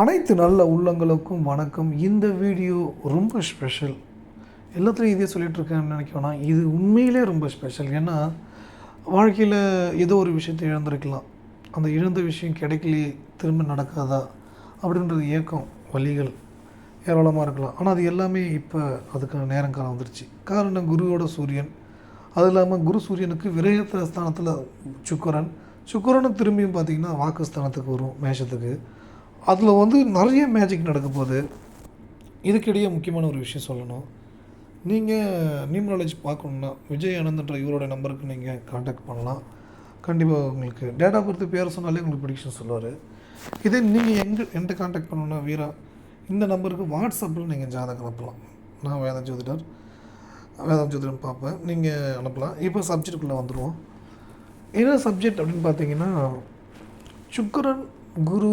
அனைத்து நல்ல உள்ளங்களுக்கும் வணக்கம். இந்த வீடியோ ரொம்ப ஸ்பெஷல் எல்லாத்துலேயும் இதே சொல்லிகிட்ருக்கேன்னு இருக்கேன்னு இது உண்மையிலே ரொம்ப ஸ்பெஷல் ஏன்னா வாழ்க்கையில் ஏதோ ஒரு விஷயத்தை இழந்திருக்கலாம். அந்த இழந்த விஷயம் கிடைக்கலையே திரும்ப நடக்காதா? அப்படின்றது ஏக்கம் வழிகள் ஏராளமாக இருக்கலாம். ஆனால் அது எல்லாமே இப்போ அதுக்கான நேரம் காலம் வந்துருச்சு. காரணம் குருவோட சூரியன். அது இல்லாமல் குரு சூரியனுக்கு விரயத்திர ஸ்தானத்தில் சுக்கரன். சுக்கரனும் திரும்பியும் பார்த்தீங்கன்னா வாக்குஸ்தானத்துக்கு வரும் மேஷத்துக்கு. அதில் வந்து நிறைய மேஜிக் நடக்க போகுது. இதுக்கிடையே முக்கியமான ஒரு விஷயம் சொல்லணும். நீங்கள் நியூமராலஜி பார்க்கணுன்னா விஜய் ஆனந்த்ன்ற இவரோட நம்பருக்கு நீங்கள் காண்டாக்ட் பண்ணலாம். கண்டிப்பாக உங்களுக்கு டேட் ஆஃப் பர்த் பேர் சொன்னாலே உங்களுக்கு ப்ரிடிக்ஷன் சொல்லுவார். இதே நீங்கள் எங்கே என்கிட்ட காண்டாக்ட் பண்ணணுன்னா வீரா இந்த நம்பருக்கு வாட்ஸ்அப்பில் நீங்கள் ஜாதகம் அனுப்பலாம். நான் வேதம் ஜோதிடர். வேதம் ஜோதிடம் பார்ப்பேன். நீங்கள் அனுப்பலாம். இப்போ சப்ஜெக்டுக்குள்ளே வந்துடுவோம் என்ன சப்ஜெக்ட் அப்படின்னு பார்த்தீங்கன்னா சுக்கரன் குரு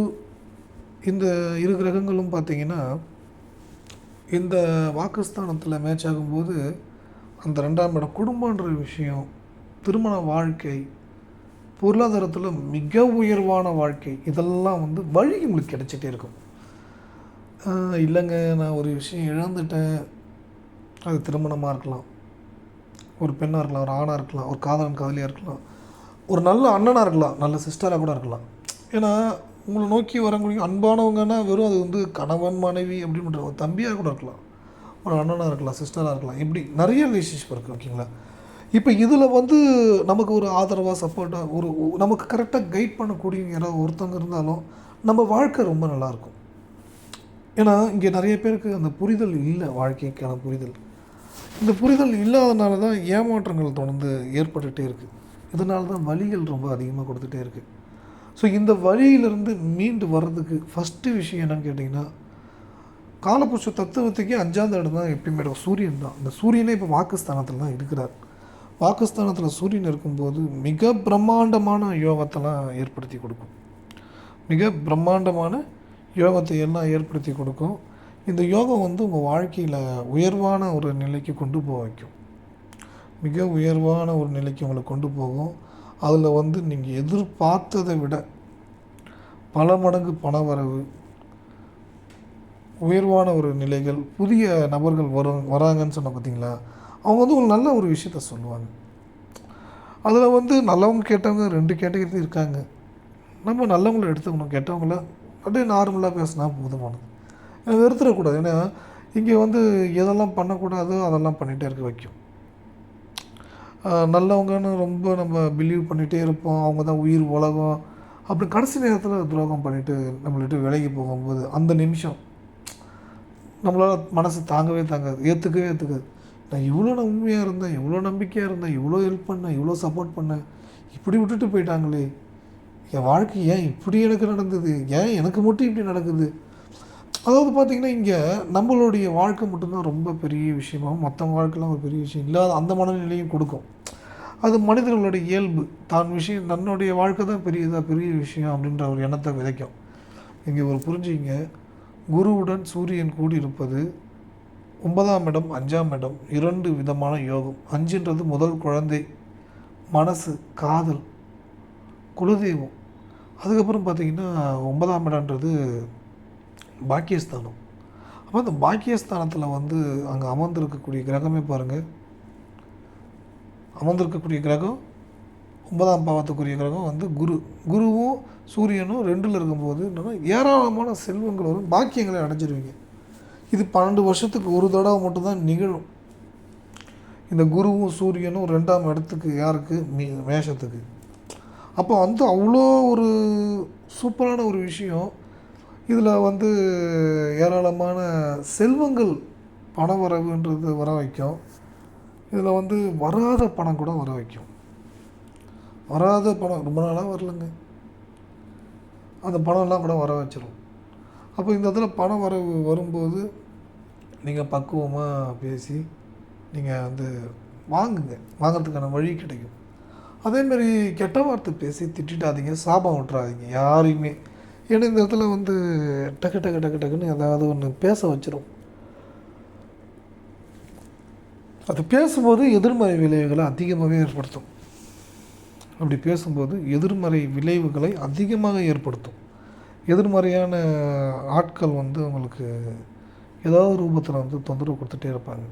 இந்த இரு கிரகங்களும் பார்த்தீங்கன்னா இந்த வாக்குஸ்தானத்தில் மேட்ச் ஆகும்போது அந்த ரெண்டாம் இடம் குடும்பன்ற விஷயம் திருமண வாழ்க்கை பொருளாதாரத்தில் மிக உயர்வான வாழ்க்கை இதெல்லாம் வந்து வழி உங்களுக்கு கிடைச்சிட்டே இருக்கும். இல்லைங்க நான் ஒரு விஷயம் இழந்துட்டேன். அது திருமணமாக இருக்கலாம். ஒரு பெண்ணாக இருக்கலாம் ஒரு ஆணாக இருக்கலாம் ஒரு காதலன் காதலியாக இருக்கலாம். ஒரு நல்ல அண்ணனாக இருக்கலாம் நல்ல சிஸ்டராக கூட இருக்கலாம். ஏன்னா உங்களை நோக்கி வரக்கூடிய அன்பானவங்கன்னா வெறும் அது வந்து கணவன் மனைவி அப்படின்னு ஒரு தம்பியாக கூட இருக்கலாம். ஒரு அண்ணனாக இருக்கலாம் சிஸ்டராக இருக்கலாம். இப்படி நிறைய ரிலேஷன்ஷிப் இருக்குது ஓகேங்களா இப்போ இதில் வந்து நமக்கு ஒரு ஆதரவாக சப்போர்ட்டாக ஒரு நமக்கு கரெக்டாக கைட் பண்ணக்கூடிய யாராவது ஒருத்தவங்க இருந்தாலும் நம்ம வாழ்க்கை ரொம்ப நல்லாயிருக்கும் ஏன்னா இங்கே நிறைய பேருக்கு அந்த புரிதல் இல்லை வாழ்க்கைக்கான புரிதல். இந்த புரிதல் இல்லாதனால தான் ஏமாற்றங்கள் தொடர்ந்து ஏற்பட்டுகிட்டே இருக்குது இதனால தான் வலிகள் ரொம்ப அதிகமாக கொடுத்துட்டே இருக்குது ஸோ இந்த வழியிலிருந்து மீண்டு வர்றதுக்கு ஃபஸ்ட்டு விஷயம் என்னன்னு கேட்டிங்கன்னா காலபுருஷ தத்துவத்துக்கே அஞ்சாவது இடம் தான் எப்பயுமே இருக்கும் சூரியன் தான். இந்த சூரியனே இப்போ வாக்குஸ்தானத்தில் தான் இருக்கிறார். வாக்குஸ்தானத்தில் சூரியன் இருக்கும்போது மிக பிரம்மாண்டமான யோகத்தெல்லாம் ஏற்படுத்தி கொடுக்கும். மிக பிரம்மாண்டமான யோகத்தை எல்லாம் ஏற்படுத்தி கொடுக்கும். இந்த யோகம் வந்து உங்கள் வாழ்க்கையில் உயர்வான ஒரு நிலைக்கு கொண்டு போக வைக்கும். மிக உயர்வான ஒரு நிலைக்கு உங்களை கொண்டு போகும். அதில் வந்து நீங்கள் எதிர்பார்த்ததை விட பல மடங்கு பண வரவு உயர்வான ஒரு நிலைகள் புதிய நபர்கள் வரும் வராங்கன்னு சொன்ன பார்த்தீங்களா? அவங்க வந்து ஒரு நல்ல ஒரு விஷயத்த சொல்லுவாங்க. அதில் வந்து நல்லவங்க கேட்டவங்க ரெண்டு கேட்டகரி இருக்காங்க. நம்ம நல்லவங்களை எடுத்துக்கணும். கெட்டவங்கள அப்படியே நார்மலாக பேசினா போதுமானது. ஏன்னா வெறுத்துடக்கூடாது ஏன்னா இங்கே வந்து எதெல்லாம் பண்ணக்கூடாதோ அதெல்லாம் பண்ணிகிட்டே இருக்க வைக்கும். நல்லவங்கன்னு ரொம்ப நம்ம பிலீவ் பண்ணிகிட்டே இருப்போம். அவங்க தான் உயிர் உலகம். அப்படி கடைசி நேரத்தில் துரோகம் பண்ணிவிட்டு நம்மள்கிட்ட விலகி போகும்போது அந்த நிமிஷம் நம்மளால் மனசு தாங்கவே தாங்காது. ஏற்றுக்கவே ஏற்றுக்காது நான் இவ்வளோ உண்மையாக இருந்தேன் இவ்வளோ நம்பிக்கையாக இருந்தேன் இவ்வளோ ஹெல்ப் பண்ணேன் இவ்வளோ சப்போர்ட் பண்ணேன். இப்படி விட்டுட்டு போயிட்டாங்களே. என் வாழ்க்கை ஏன் இப்படி எனக்கு நடந்தது? ஏன் எனக்கு மட்டும் இப்படி நடக்குது? அதாவது பார்த்திங்கன்னா இங்கே நம்மளுடைய வாழ்க்கை மட்டும்தான் ரொம்ப பெரிய விஷயமாகவும் மற்றவங்க வாழ்க்கைலாம் ஒரு பெரிய விஷயம் இல்லாத அந்த மனநிலையும் கொடுக்கும். அது மனிதர்களுடைய இயல்பு. தான் விஷயம் தன்னுடைய வாழ்க்கை தான் பெரியதாக பெரிய விஷயம் அப்படின்ற ஒரு எண்ணத்தை விதைக்கும். இங்கே ஒரு புரிஞ்சுங்க. குருவுடன் சூரியன் கூடி இருப்பது ஒன்பதாம் இடம் அஞ்சாம் இடம் இரண்டு விதமான யோகம். அஞ்சுன்றது முதல் குழந்தை மனசு காதல் குலதெய்வம். அதுக்கப்புறம் பார்த்திங்கன்னா ஒன்பதாம் இடம்ன்றது பாக்கியஸ்தானம். அப்போ அந்த பாக்கியஸ்தானத்தில் வந்து அங்கே அமர்ந்திருக்கக்கூடிய கிரகமே பாருங்கள் அமர்ந்திருக்கக்கூடிய கிரகம் ஒன்பதாம் பாவத்துக்குரிய கிரகம் வந்து குரு. குருவும் சூரியனும் ரெண்டில் இருக்கும்போது என்னென்னா ஏராளமான செல்வங்கள் வரும் பாக்கியங்களை அடைஞ்சிருவீங்க. இது பன்னெண்டு வருஷத்துக்கு ஒரு தடவை மட்டும்தான் நிகழும். இந்த குருவும் சூரியனும் ரெண்டாம் இடத்துக்கு யாருக்கு? மீ மேஷத்துக்கு. அப்போ வந்து அவ்வளோ ஒரு சூப்பரான ஒரு விஷயம். இதில் வந்து ஏராளமான செல்வங்கள் பண வரவுன்றது வர வைக்கும். இதில் வந்து வராத பணம் கூட வர வைக்கும். வராத பணம் ரொம்ப நாளாக வரலங்க. அந்த பணம்லாம் கூட வர வச்சிடும் அப்போ இந்த இடத்துல பணம் வரவு வரும்போது நீங்கள் பக்குவமாக பேசி நீங்கள் வந்து வாங்குங்க. வாங்கிறதுக்கான வழி கிடைக்கும். அதேமாரி கெட்ட வார்த்தை பேசி திட்டாதீங்க சாபம் விட்டுறாதீங்க யாரையுமே ஏன்னா இந்த இடத்துல வந்து டக்கு டக்கு டக்கு டக்குன்னு ஏதாவது ஒன்று பேச வச்சிடும் அது பேசும்போது எதிர்மறை விளைவுகளை அதிகமாகவே ஏற்படுத்தும். அப்படி பேசும்போது எதிர்மறை விளைவுகளை அதிகமாக ஏற்படுத்தும். எதிர்மறையான ஆட்கள் வந்து உங்களுக்கு ஏதாவது ரூபத்தில் வந்து தொந்தரவு கொடுத்துட்டே இருப்பாங்க.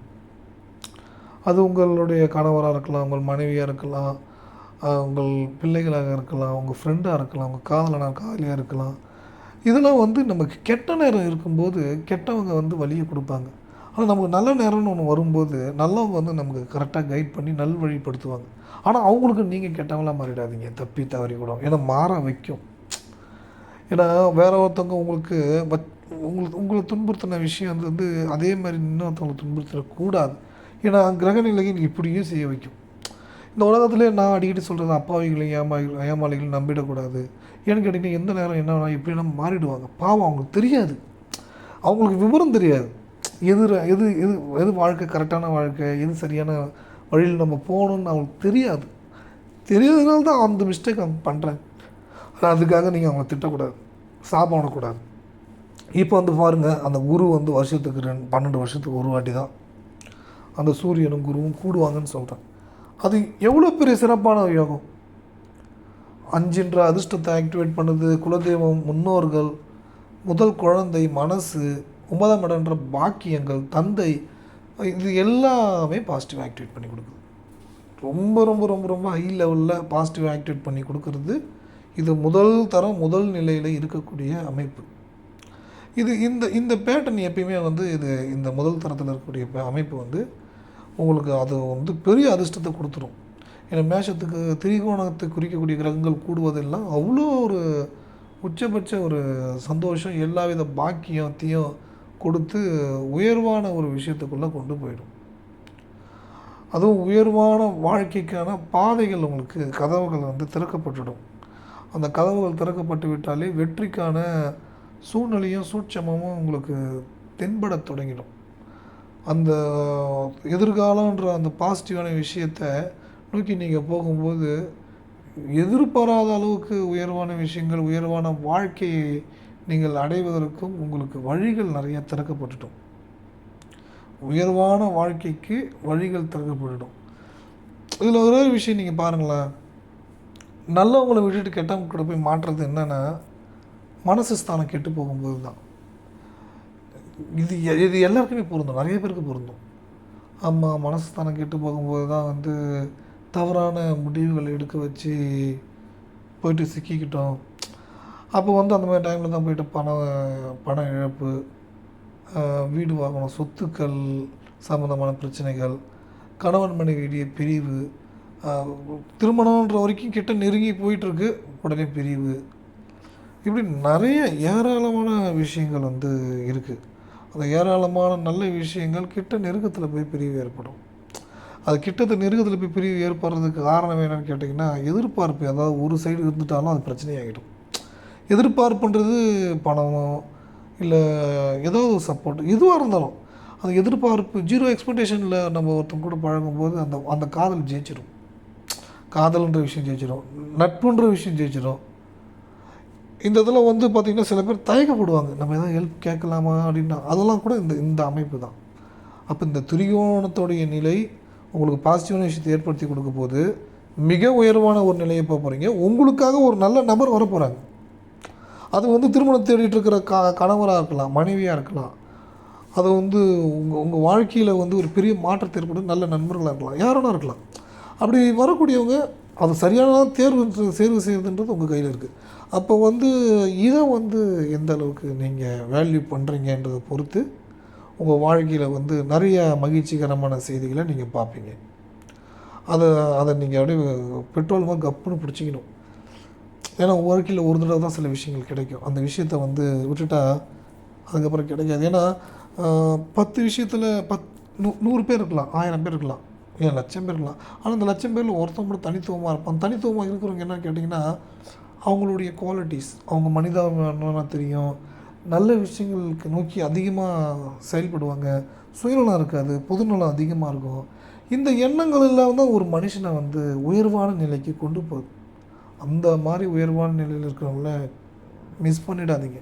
அது உங்களுடைய கணவராக இருக்கலாம் உங்கள் மனைவியாக இருக்கலாம் உங்கள் பிள்ளைகளாக இருக்கலாம் உங்கள் ஃப்ரெண்டாக இருக்கலாம் உங்கள் காதலனாக காதலியாக இருக்கலாம். இதெல்லாம் வந்து நமக்கு கெட்ட நேரம் இருக்கும்போது கெட்டவங்க வந்து வழியை கொடுப்பாங்க. ஆனால் நமக்கு நல்ல நேரம்னு ஒன்று வரும்போது நல்லவங்க வந்து நமக்கு கரெக்டாக கைட் பண்ணி நல் வழிப்படுத்துவாங்க ஆனால் அவங்களுக்கு நீங்கள் கெட்டவங்களாக மாறிடாதீங்க. தப்பி தவறி கூட. ஏன்னா மாற வைக்கும். ஏன்னா வேற ஒருத்தவங்க உங்களுக்கு வத்- உங்களுக்கு உங்களை துன்புறுத்தின விஷயம் வந்து வந்து அதே மாதிரி இன்னொருத்தவங்களை துன்புறுத்தக்கூடாது. ஏன்னா கிரக நிலையில் இப்படியும் செய்ய வைக்கும். இந்த உலகத்திலே நான் அடிக்கடி சொல்கிறது அப்பாவிகளையும் ஏமா ஏமாளிகள் நம்பிடக்கூடாது. ஏன்னு கேட்டிங்கன்னா எந்த நேரம் என்ன வேணால் எப்படி மாறிடுவாங்க. பாவம் அவங்களுக்கு தெரியாது. அவங்களுக்கு விவரம் தெரியாது. எது எது எது எது வாழ்க்கை கரெக்டான வாழ்க்கை எது சரியான வழியில் நம்ம போகணும்னு அவங்களுக்கு தெரியாது. தெரியாததுனால தான் அந்த மிஸ்டேக் அவங்க பண்ணுறாங்க ஆனால் அதுக்காக நீங்கள் அவங்கள திட்டக்கூடாது. சாபம் இப்போ வந்து பாருங்கள் அந்த குரு வந்து வருஷத்துக்கு ரெண்டு பன்னெண்டு வருஷத்துக்கு ஒரு வாட்டி தான் அந்த சூரியனும் குருவும் கூடுவாங்கன்னு சொல்கிறேன் அது எவ்வளோ பெரிய சிறப்பான யோகம்? அஞ்சின்ற அதிர்ஷ்டத்தை ஆக்டிவேட் பண்ணுது குலதெய்வம் முன்னோர்கள் முதல் குழந்தை மனசு ஒன்பதாம் இடம்ன்ற பாக்கியங்கள் தந்தை இது எல்லாமே பாசிட்டிவ் ஆக்டிவேட் பண்ணி கொடுக்குது. ரொம்ப ரொம்ப ரொம்ப ரொம்ப ஹை லெவலில் பாசிட்டிவ் ஆக்டிவேட் பண்ணி கொடுக்கறது இது முதல் தரம் முதல் நிலையில் இருக்கக்கூடிய அமைப்பு. இது இந்த இந்த பேட்டர்ன் எப்பயுமே வந்து இது இந்த முதல் தரத்தில் இருக்கக்கூடிய அமைப்பு வந்து உங்களுக்கு அது வந்து பெரிய அதிர்ஷ்டத்தை கொடுத்துரும். ஏன்னா மேஷத்துக்கு திரிகோணத்தை குறிக்கக்கூடிய கிரகங்கள் கூடுவதெல்லாம் அவ்வளோ ஒரு உச்சபட்ச ஒரு சந்தோஷம் எல்லாவித பாக்கியத்தையும் கொடுத்து உயர்வான ஒரு விஷயத்துக்குள்ளே கொண்டு போயிடும். அதுவும் உயர்வான வாழ்க்கைக்கான பாதைகள் உங்களுக்கு கதவுகள் வந்து திறக்கப்பட்டுடும். அந்த கதவுகள் திறக்கப்பட்டு விட்டாலே வெற்றிக்கான சூழ்நிலையும் சூட்சமும் உங்களுக்கு தென்படத் தொடங்கிடும். அந்த எதிர்காலன்ற அந்த பாசிட்டிவான விஷயத்தை நோக்கி நீங்கள் போகும்போது எதிர்பாராத அளவுக்கு உயர்வான விஷயங்கள் உயர்வான வாழ்க்கையை நீங்கள் அடைவதற்கும் உங்களுக்கு வழிகள் நிறைய திறக்கப்பட்டுடும் உயர்வான வாழ்க்கைக்கு வழிகள் திறக்கப்பட்டுடும் இதில் ஒரே ஒரு விஷயம் நீங்கள் பாருங்களேன். நல்லவங்களை விட்டுட்டு கெட்டவங்க கூட போய் மாற்றுறது என்னென்னா மனசு ஸ்தானம் கெட்டு போகும்போது தான் இது எ- இது எல்லாருக்குமே பொருந்தும். நிறைய பேருக்கு பொருந்தும். ஆமாம் மனசு ஸ்தானம் கெட்டு போகும்போது தான் வந்து தவறான முடிவுகளை எடுக்க வச்சு போயிட்டு சிக்கிக்கிட்டோம். அப்போ வந்து அந்த மாதிரி டைமில் தான் போயிட்டு பணம் பண இழப்பு வீடு வாங்கணும் சொத்துக்கள் சம்மந்தமான பிரச்சனைகள் கணவன் மனைவியுடைய பிரிவு திருமணம்ன்ற வரைக்கும் கிட்ட நெருங்கி போயிட்டுருக்கு உடனே பிரிவு. இப்படி நிறைய ஏராளமான விஷயங்கள் வந்து இருக்குது அந்த ஏராளமான நல்ல விஷயங்கள் கிட்ட நெருக்கத்தில் போய் பிரிவு ஏற்படும். அது கிட்டத்த நெருக்கத்தில் போய் பிரிவு ஏற்படுறதுக்கு காரணம் என்னென்னு கேட்டிங்கன்னா எதிர்பார்ப்பு அதாவது ஒரு சைடு இருந்துட்டாலும் அது பிரச்சனையாகிடும். எதிர்பார்ப்புன்றது பணமோ இல்லை ஏதாவது ஒரு சப்போர்ட் எதுவாக இருந்தாலும் அந்த எதிர்பார்ப்பு ஜீரோ எக்ஸ்பெக்டேஷனில் நம்ம ஒருத்தங்க கூட பழகும்போது அந்த அந்த காதல் ஜெயிச்சிடும் காதல்ன்ற விஷயம் ஜெயிச்சிடும் நட்புன்ற விஷயம் ஜெயிச்சிடும் இந்த இதில் வந்து பார்த்திங்கன்னா சில பேர் தயக்கப்படுவாங்க. நம்ம எதாவது ஹெல்ப் கேட்கலாமா அப்படின்னா அதெல்லாம் கூட இந்த இந்த அமைப்பு தான். அப்போ இந்த திரிகோணத்தோடைய நிலை உங்களுக்கு பாசிட்டிவான விஷயத்தை ஏற்படுத்தி கொடுக்க போது மிக உயர்வான ஒரு நிலையை போக போகிறீங்க உங்களுக்காக ஒரு நல்ல நபர் வர போகிறாங்க அது வந்து திருமணம் தேடிட்டு இருக்கிற க கணவராக இருக்கலாம் மனைவியாக இருக்கலாம். அது வந்து உங்கள் உங்கள் வாழ்க்கையில் வந்து ஒரு பெரிய மாற்றத்தை ஏற்படும் நல்ல நண்பர்களாக இருக்கலாம். யாரோனா இருக்கலாம். அப்படி வரக்கூடியவங்க அது சரியான தேர்வு தேர்வு செய்யறதுன்றது உங்கள் கையில் இருக்குது அப்போ வந்து இதை வந்து எந்த அளவுக்கு நீங்கள் வேல்யூ பண்ணுறீங்கன்றதை பொறுத்து உங்கள் வாழ்க்கையில் வந்து நிறைய மகிழ்ச்சிகரமான செய்திகளை நீங்கள் பார்ப்பீங்க. அதை அதை நீங்கள் அப்படியே பெட்ரோல் மாதிரி கப்புன்னு பிடிச்சிக்கணும். ஏன்னா வாழ்க்கையில் ஒரு தடவை தான் சில விஷயங்கள் கிடைக்கும். அந்த விஷயத்தை வந்து விட்டுட்டா அதுக்கப்புறம் கிடைக்காது. ஏன்னா பத்து விஷயத்தில் பத் நூ நூறு பேர் இருக்கலாம் ஆயிரம் பேர் இருக்கலாம். ஏன் லட்சம் பேர் இருக்கலாம் ஆனால் அந்த லட்சம் பேரில் ஒருத்தன் கூட தனித்துவமாக இருப்பான். தனித்துவமாக இருக்கிறவங்க என்னன்னு கேட்டிங்கன்னா அவங்களுடைய குவாலிட்டிஸ் அவங்க மனிதாபிமானம் தெரியும். நல்ல விஷயங்களுக்கு நோக்கி அதிகமாக செயல்படுவாங்க. சுயநலம் இருக்காது பொதுநலம் அதிகமாக இருக்கும். இந்த எண்ணங்கள் தான் ஒரு மனுஷனை வந்து உயர்வான நிலைக்கு கொண்டு போகுது. அந்த மாதிரி உயர்வான நிலையில் இருக்கிறவங்கள மிஸ் பண்ணிடாதீங்க.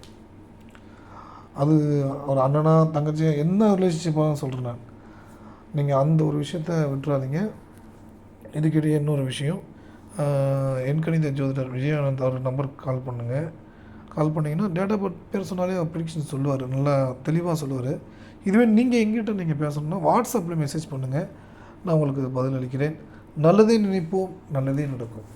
அது ஒரு அண்ணனா தங்கச்சியாக என்ன ரிலேஷன்ஷிப்பாக சொல்கிறேன் நான். நீங்கள் அந்த ஒரு விஷயத்த விட்டுறாதீங்க. இதுக்கிடையே இன்னொரு விஷயம். எண்கணித ஜோதிடர் விஜயானந்த் அவர் நம்பருக்கு கால் பண்ணுங்கள் கால் பண்ணிங்கன்னா டேட்டா பர்த் பேர் சொன்னாலே ப்ரிடிக்ஷன் சொல்லுவார். நல்லா தெளிவாக சொல்லுவார். இதுவே நீங்கள் எங்கிட்ட நீங்கள் பேசணும்னா வாட்ஸ்அப்பில் மெசேஜ் பண்ணுங்கள் நான் உங்களுக்கு பதில் அளிக்கிறேன். நல்லதே நினைப்போம் நல்லதே நடக்கும்.